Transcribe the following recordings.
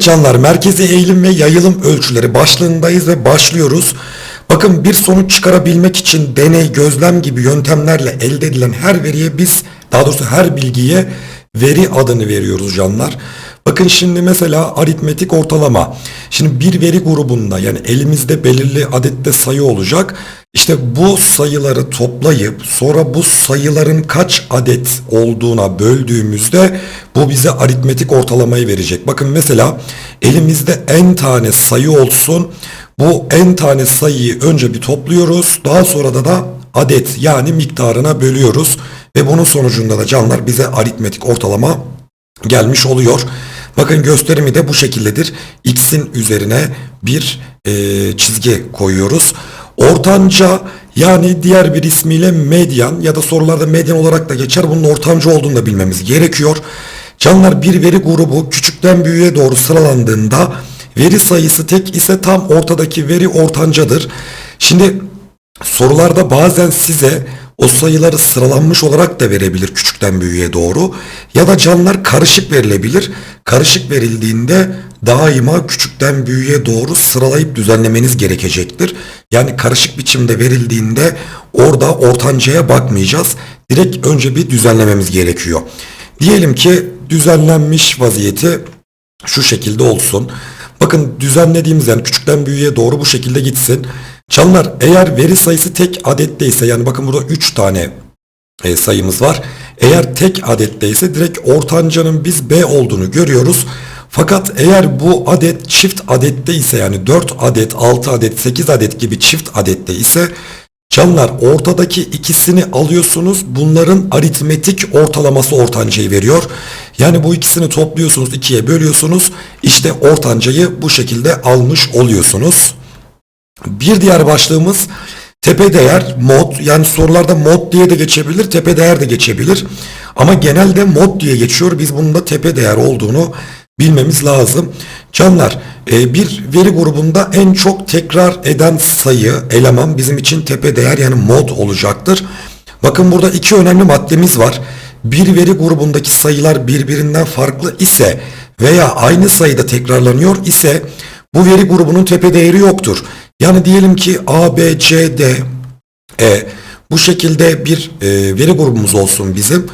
Canlar merkezi eğilim ve yayılım ölçüleri başlığındayız ve başlıyoruz. Bakın bir sonuç çıkarabilmek için deney, gözlem gibi yöntemlerle elde edilen her veriye biz daha doğrusu her bilgiye veri adını veriyoruz canlar. Bakın şimdi mesela aritmetik ortalama. Şimdi bir veri grubunda yani elimizde belirli adette sayı olacak. İşte bu sayıları toplayıp sonra bu sayıların kaç adet olduğuna böldüğümüzde bu bize aritmetik ortalamayı verecek. Bakın mesela elimizde n tane sayı olsun. Bu n tane sayıyı önce bir topluyoruz. Daha sonra da da adet yani miktarına bölüyoruz. Ve bunun sonucunda da canlar bize aritmetik ortalama gelmiş oluyor. Bakın gösterimi de bu şekildedir. X'in üzerine bir e, çizgi koyuyoruz. Ortanca yani diğer bir ismiyle medyan ya da sorularda medyan olarak da geçer. Bunun ortanca olduğunu da bilmemiz gerekiyor. Canlar bir veri grubu küçükten büyüğe doğru sıralandığında veri sayısı tek ise tam ortadaki veri ortancadır. Şimdi sorularda bazen size o sayıları sıralanmış olarak da verebilir küçükten büyüğe doğru ya da canlar karışık verilebilir. Karışık verildiğinde daima küçükten büyüğe doğru sıralayıp düzenlemeniz gerekecektir. Yani karışık biçimde verildiğinde orada ortancaya bakmayacağız. Direkt önce bir düzenlememiz gerekiyor. Diyelim ki düzenlenmiş vaziyeti şu şekilde olsun. Bakın düzenlediğimiz yani küçükten büyüğe doğru bu şekilde gitsin. Canlar eğer veri sayısı tek adetteyse yani bakın burada 3 tane e, sayımız var. Eğer tek adetteyse direkt ortancanın biz B olduğunu görüyoruz. Fakat eğer bu adet çift adette ise yani 4 adet, 6 adet, 8 adet gibi çift adette ise Canlar ortadaki ikisini alıyorsunuz. Bunların aritmetik ortalaması ortancayı veriyor. Yani bu ikisini topluyorsunuz, ikiye bölüyorsunuz. İşte ortancayı bu şekilde almış oluyorsunuz. Bir diğer başlığımız tepe değer mod yani sorularda mod diye de geçebilir tepe değer de geçebilir ama genelde mod diye geçiyor biz bunun da tepe değer olduğunu bilmemiz lazım. Canlar e, bir veri grubunda en çok tekrar eden sayı eleman bizim için tepe değer yani mod olacaktır. Bakın burada iki önemli maddemiz var. Bir veri grubundaki sayılar birbirinden farklı ise veya aynı sayıda tekrarlanıyor ise bu veri grubunun tepe değeri yoktur. Yani diyelim ki A, B, C, D, E bu şekilde bir e, veri grubumuz olsun bizim.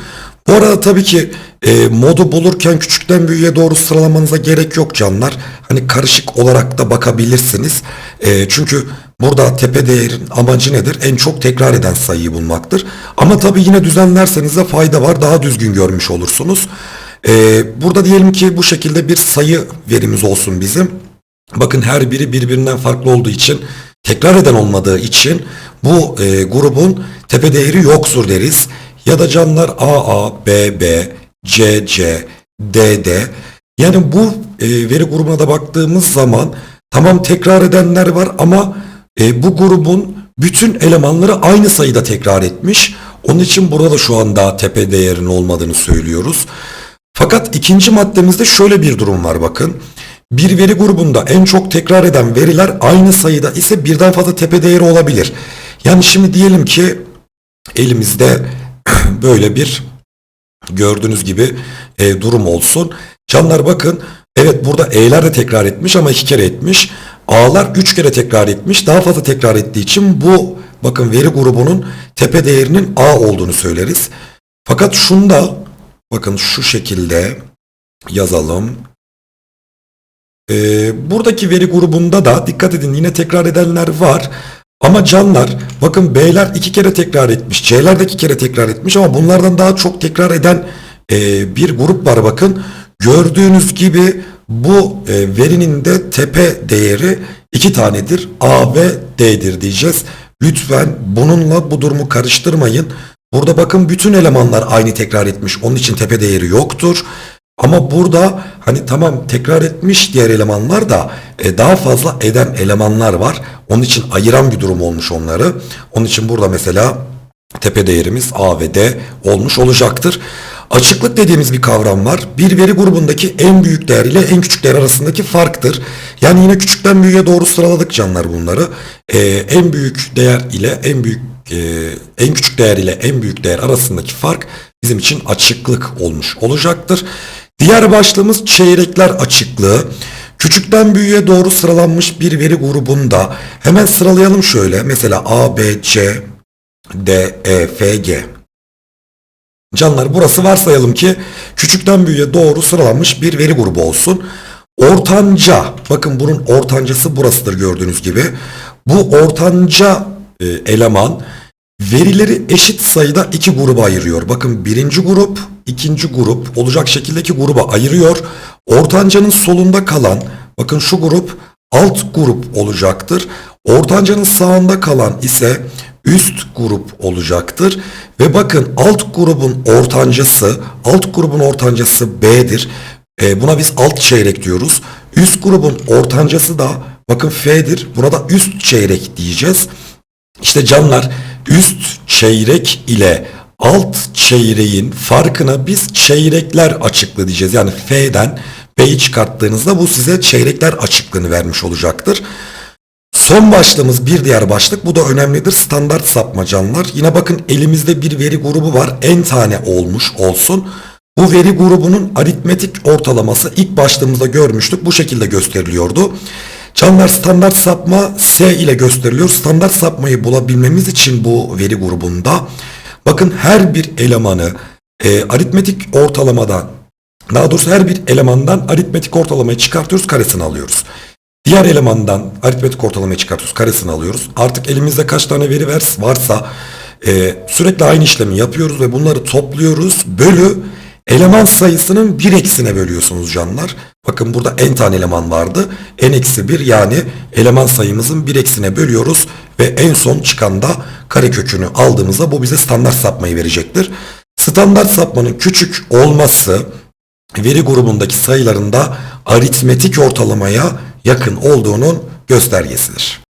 Bu arada tabii ki e, modu bulurken küçükten büyüğe doğru sıralamanıza gerek yok canlar. Hani karışık olarak da bakabilirsiniz. E, çünkü burada tepe değerin amacı nedir? En çok tekrar eden sayıyı bulmaktır. Ama tabii yine düzenlerseniz de fayda var. Daha düzgün görmüş olursunuz. E, burada diyelim ki bu şekilde bir sayı verimiz olsun bizim. Bakın her biri birbirinden farklı olduğu için tekrar eden olmadığı için bu e, grubun tepe değeri yoktur deriz. Ya da canlar AA, BB, CC, DD. Yani bu e, veri grubuna da baktığımız zaman tamam tekrar edenler var ama e, bu grubun bütün elemanları aynı sayıda tekrar etmiş. Onun için burada da şu anda tepe değerinin olmadığını söylüyoruz. Fakat ikinci maddemizde şöyle bir durum var bakın. Bir veri grubunda en çok tekrar eden veriler aynı sayıda ise birden fazla tepe değeri olabilir. Yani şimdi diyelim ki elimizde böyle bir gördüğünüz gibi e, durum olsun. Canlar bakın evet burada E'ler de tekrar etmiş ama iki kere etmiş. A'lar üç kere tekrar etmiş. Daha fazla tekrar ettiği için bu bakın veri grubunun tepe değerinin A olduğunu söyleriz. Fakat şunda bakın şu şekilde yazalım. Ee, buradaki veri grubunda da dikkat edin yine tekrar edenler var. Ama canlar bakın B'ler iki kere tekrar etmiş. C'ler de iki kere tekrar etmiş ama bunlardan daha çok tekrar eden e, bir grup var bakın. Gördüğünüz gibi bu e, verinin de tepe değeri iki tanedir. A ve D'dir diyeceğiz. Lütfen bununla bu durumu karıştırmayın. Burada bakın bütün elemanlar aynı tekrar etmiş. Onun için tepe değeri yoktur. Ama burada hani tamam tekrar etmiş diğer elemanlar da e, daha fazla eden elemanlar var. Onun için ayıran bir durum olmuş onları. Onun için burada mesela tepe değerimiz A ve D olmuş olacaktır. Açıklık dediğimiz bir kavram var. Bir veri grubundaki en büyük değer ile en küçük değer arasındaki farktır. Yani yine küçükten büyüğe doğru sıraladık canlar bunları. Ee, en büyük değer ile en büyük e, en küçük değer ile en büyük değer arasındaki fark bizim için açıklık olmuş olacaktır. Diğer başlığımız çeyrekler açıklığı. Küçükten büyüğe doğru sıralanmış bir veri grubunda hemen sıralayalım şöyle. Mesela A, B, C, D, E, F, G. Canlar burası varsayalım ki küçükten büyüğe doğru sıralanmış bir veri grubu olsun. Ortanca, bakın bunun ortancası burasıdır gördüğünüz gibi. Bu ortanca e, eleman verileri eşit sayıda iki gruba ayırıyor. Bakın birinci grup, ikinci grup olacak şekilde iki gruba ayırıyor. Ortancanın solunda kalan, bakın şu grup alt grup olacaktır. Ortancanın sağında kalan ise üst grup olacaktır. Ve bakın alt grubun ortancası, alt grubun ortancası B'dir. E, buna biz alt çeyrek diyoruz. Üst grubun ortancası da bakın F'dir. Buna da üst çeyrek diyeceğiz. İşte canlar üst çeyrek ile alt çeyreğin farkına biz çeyrekler açıklığı diyeceğiz. Yani F'den B'yi çıkarttığınızda bu size çeyrekler açıklığını vermiş olacaktır. Son başlığımız bir diğer başlık. Bu da önemlidir. Standart sapma canlar. Yine bakın elimizde bir veri grubu var. En tane olmuş olsun. Bu veri grubunun aritmetik ortalaması ilk başlığımızda görmüştük. Bu şekilde gösteriliyordu. Canlar standart sapma S ile gösteriliyor. Standart sapmayı bulabilmemiz için bu veri grubunda bakın her bir elemanı e, aritmetik ortalamadan daha doğrusu her bir elemandan aritmetik ortalamayı çıkartıyoruz karesini alıyoruz. Diğer elemandan aritmetik ortalamayı çıkartıyoruz karesini alıyoruz. Artık elimizde kaç tane veri varsa e, sürekli aynı işlemi yapıyoruz ve bunları topluyoruz. Bölü eleman sayısının bir eksine bölüyorsunuz canlar. Bakın burada n tane eleman vardı. n eksi 1 yani eleman sayımızın bir eksine bölüyoruz ve en son çıkan da karekökünü aldığımızda bu bize standart sapmayı verecektir. Standart sapmanın küçük olması veri grubundaki sayılarında aritmetik ortalamaya yakın olduğunun göstergesidir.